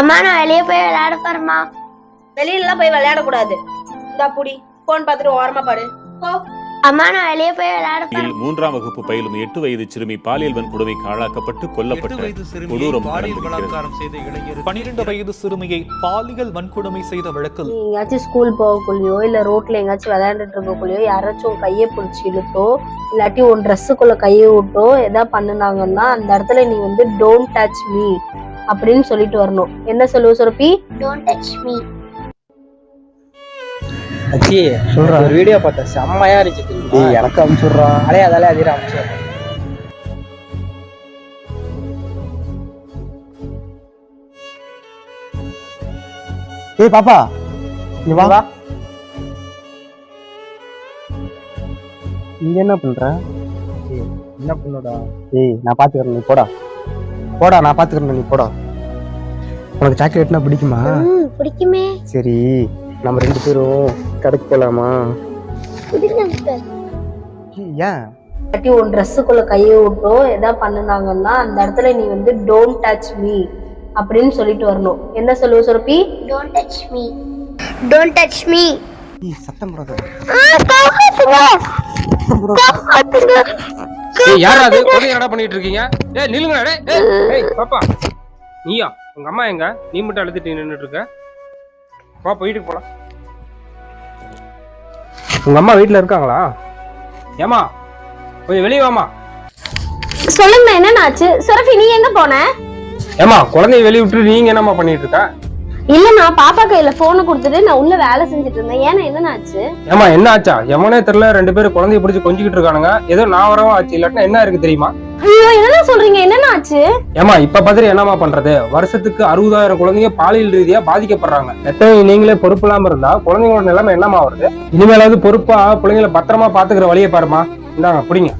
அம்மா நான் வெளியே போய் விளையாட போறேம்மா. வெளியிலலாம் போய் விளையாடக்கூடாது. இந்தா புடி போன் பார்த்துட்டு ஓரமா பாடு போ. அம்மா நான் வெளியே போய் விளையாட போறேன். மூன்றாம் வகுப்பு பயிலும் எட்டு வயது சிறுமி பாலியல் வன்கொடுமைக்கு ஆளாக்கப்பட்டு கொல்லப்பட்ட வயது சிறுமியை கொடூரம் பாலியல் நடந்திருக்கிறது. பலாத்காரம் செய்த இளைஞர் பனிரெண்டு வயது சிறுமியை பாலியல் வன்கொடுமை செய்த வழக்கில் நீ எங்கேயாச்சும் ஸ்கூல் போகக்குள்ளேயோ இல்ல ரோட்ல எங்கேயாச்சும் விளையாண்டுட்டு இருக்கக்குள்ளேயோ யாராச்சும் கையை பிடிச்சி இழுத்தோ இல்லாட்டி உன் ட்ரெஸ்ஸுக்குள்ள கையை விட்டோ எதா பண்ணுனாங்கன்னா அந்த இடத்துல நீ வந்து டோன்ட் டச் மீ அப்படின்னு சொல்லிட்டு வரணும். என்ன சொல்லுவ சுரப்பி டோன்ட் டச் மீ அச்சி சொல்ற. ஒரு வீடியோ பார்த்தேன் செம்மையா இருந்துச்சு தெரியுமா? எனக்கு அனுப்பிச்சுடுறா அலையா அதாலே அதிர அமைச்சு. ஏய் பாப்பா. நீ வா. வா. இங்க என்ன பண்ற? என்ன பண்ணுடா? ஏய் நான் பாத்துக்கிறேன் நீ போடா. போடா நான் பாத்துக்கிறேன் நீ போடா. உனக்கு சாக்லேட்னா பிடிக்குமா? ம் பிடிக்குமே. சரி நம்ம ரெண்டு பேரும் கடைக்கு போலாமா? ஏன்? இல்லாட்டி உன் ட்ரெஸ்ஸுக்குள்ள கையை விட்டோ எதா பண்ணுனாங்கன்னா அந்த இடத்துல நீ வந்து டோன்ட் டச் மீ அப்படின்னு சொல்லிட்டு வரணும். என்ன சொல்லுவ சுரப்பி don't touch me don't touch me சத்தம் போடாத. ஏய் யாரா அது? குழந்தை என்னடா பண்ணிட்டு இருக்கீங்க ஏய் நில்லுங்க டேய் ஏய், ஏய் பாப்பா. நீயா? உங்க அம்மா எங்க? நீ மட்டும் அழுதுட்டு நின்னுட்டு இருக்க வா போயிட்டு போலாம். உங்க அம்மா வீட்ல இருக்காங்களா? ஏமா கொஞ்சம் வெளியே வாமா சொல்லுங்க என்னன்னு ஆச்சு? சுரப்பி நீ எங்க போன? ஏமா குழந்தைய வெளிய விட்டு நீங்க என்னம்மா பண்ணிட்டு இருக்க இல்ல நான் பாப்பா கையில போனை கொடுத்துட்டு நான் உள்ள வேலை செஞ்சுட்டு இருந்தேன். ஏன்னா ஆச்சு ஏமா என்ன ஆச்சா எவனே தெரியல ரெண்டு பேரும் குழந்தைய பிடிச்சி கொஞ்சிக்கிட்டு இருக்கானுங்க. ஏதோ நான் வரவும் ஆச்சு இல்லாட்டினா என்ன இருக்கு தெரியுமா? ஐயோ என்ன சொல்றீங்க? என்னன்னு ஆச்சு ஏமா இப்ப பார்த்துட்டு என்னமா பண்றது? வருஷத்துக்கு அறுபதாயிரம் குழந்தைங்க பாலியல் ரீதியா பாதிக்கப்படுறாங்க. எத்தனை நீங்களே பொறுப்பு இல்லாம இருந்தா குழந்தைங்களோட நிலைமை என்னமா வருது? இனிமேலாவது பொறுப்பா பிள்ளைங்களை பத்திரமா பாத்துக்கிற வழியை பாருமா இந்தாங்க பிடிங்க.